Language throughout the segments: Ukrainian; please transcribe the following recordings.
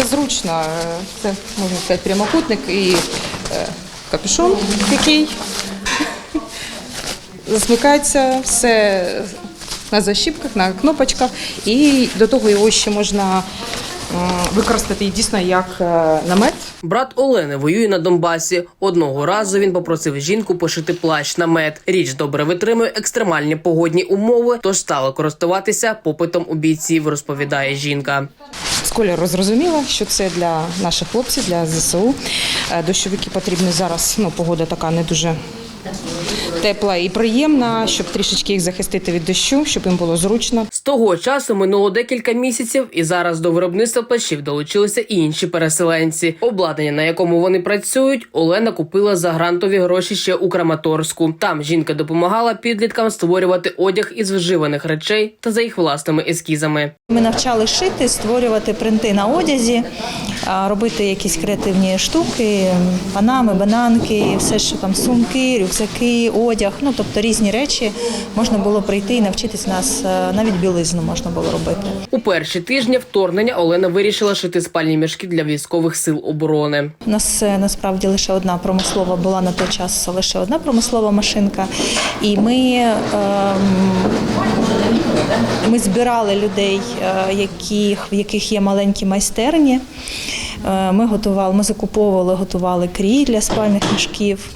Дуже зручно. Е, Це можна сказати прямокутник і е, капюшон такий. Засмикається все на защіпках, на кнопочках, і до того його ще можна м, використати дійсно як е, намет. Брат Олени воює на Донбасі. Одного разу він попросив жінку пошити плащ намет. Річ добре витримує екстремальні погодні умови, тож стала користуватися попитом у бійців, розповідає жінка. З кольору зрозуміла, що це для наших хлопців, для ЗСУ. Е, Дощовики потрібні зараз. Ну, погода така не дуже тепла і приємна, щоб трішечки їх захистити від дощу, щоб їм було зручно. З того часу минуло декілька місяців, і зараз до виробництва плащів долучилися і інші переселенці. Обладнання, на якому вони працюють, Олена купила за грантові гроші ще у Краматорську. Там жінка допомагала підліткам створювати одяг із вживаних речей та за їх власними ескізами. Ми навчали шити, створювати принти на одязі, а, робити якісь креативні штуки, панами, бананки, все, що там сумки, рюкзаки, одяг. Ну тобто різні речі можна було прийти і навчитись нас. е, Навіть білизну можна було робити. У перші тижні вторгнення Олена вирішила шити спальні мішки для військових сил оборони. У нас е, насправді лише одна промислова була на той час лише одна промислова машинка, і ми, ем, ми збирали людей, е, в яких є маленькі майстерні. Е, Ми готували, ми закуповували, готували крій для спальних мішків,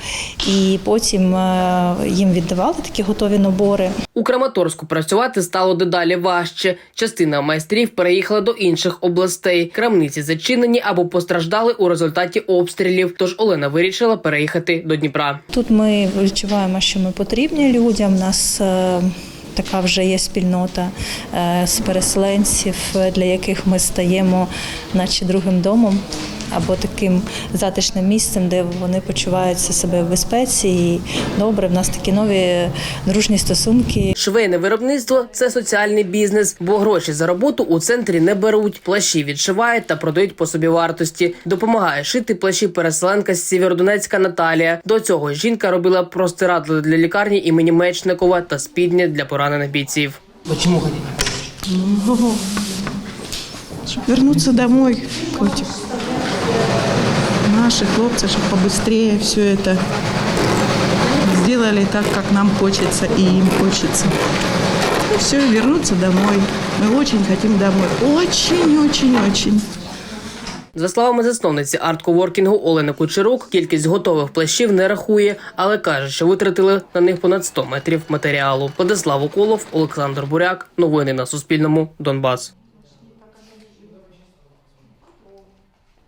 і потім е, їм віддавали такі готові набори. У Краматорську працювати стало дедалі важче. Частина майстрів переїхала до інших областей. Крамниці зачинені або постраждали у результаті обстрілів. Тож Олена вирішила переїхати до Дніпра. Тут ми відчуваємо, що ми потрібні людям. Нас е, така вже є спільнота е, з переселенців, для яких ми стаємо, наче другим домом. Або таким затишним місцем, де вони почуваються себе в безпеці. І добре, в нас такі нові дружні стосунки. Швейне виробництво це соціальний бізнес, бо гроші за роботу у центрі не беруть. Плащі відшивають та продають по собі вартості. Допомагає шити плащі переселенка з Сєвєродонецька Наталія. До цього жінка робила простирадла для лікарні імені Мечникова та спідні для поранених бійців. Чому Чтоб вернуться домой, котик Наши хлопцы, чтобы побыстрее все это сделали так, как нам хочется и им хочется. И все, вернуться домой. Мы очень хотим домой. Очень-очень-очень. За словами засновниці арт-коворкінгу Олени Кучерук, кількість готових плащів не рахує, але каже, що витратили на них понад 100 метрів матеріалу. Владислав Уколов, Олександр Буряк. Новини на Суспільному. Донбас.